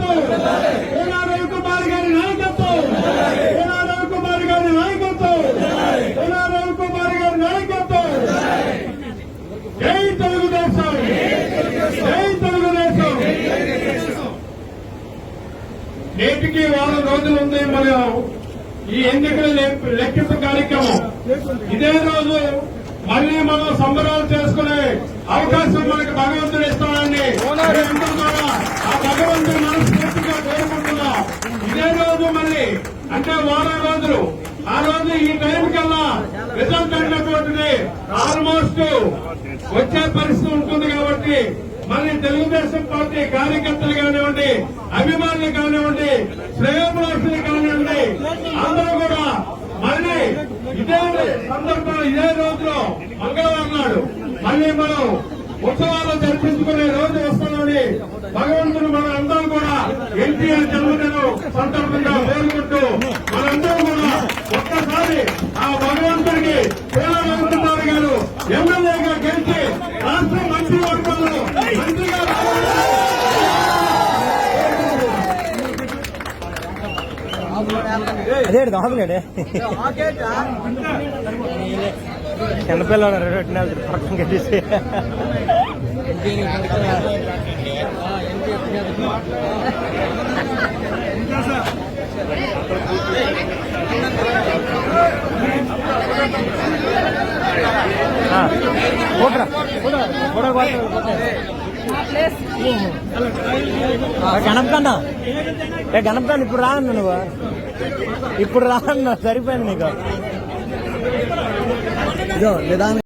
నాయకత్వం. గారి నాయకత్వం. గారి నాయకత్వం. గారి నాయకత్వం. జై తెలుగుదేశం. జై తెలుగుదేశం. నేటికి వారం రోజులు ఉంది మన ఈ ఎన్నికల లెక్కింపు కార్యక్రమం. ఇదే రోజు మళ్ళీ మనం సంబరాలు చేసుకునే అవకాశం మనకు భగవంతుడు ఇస్తాడని ఆ భగవంతుడు అంటే వారం రోజులు ఆ రోజు ఈ టైం కల్లా రిజల్ట్ అన్నటువంటిది ఆల్మోస్ట్ వచ్చే పరిస్థితి ఉంటుంది కాబట్టి మళ్ళీ తెలుగుదేశం పార్టీ కార్యకర్తలు కానివ్వండి అభిమానులు కానివ్వండి శ్రేయోభిలాషులు కానివ్వండి అందరూ కూడా మళ్ళీ ఇదే సందర్భంలో ఇదే రోజులో మంగళవారం నాడు మళ్ళీ మనం ఉత్సవాలు జరిపించుకునే రోజు వస్తామని భగవంతుడు మన అందరం కూడా ఎన్టీఆర్ జన్మదినం సందర్భంగా అదే దాగులేడే చిన్నపిల్లలు పెట్టిన పక్కన కట్టేసి. ఫోటో ఫోటో గణపకన్నా ఏ గణపకన్నా ఇప్పుడు రా అన్న నువ్వు. ఇప్పుడు రా సరిపోయింది నీకు. ఇదో నిదానం.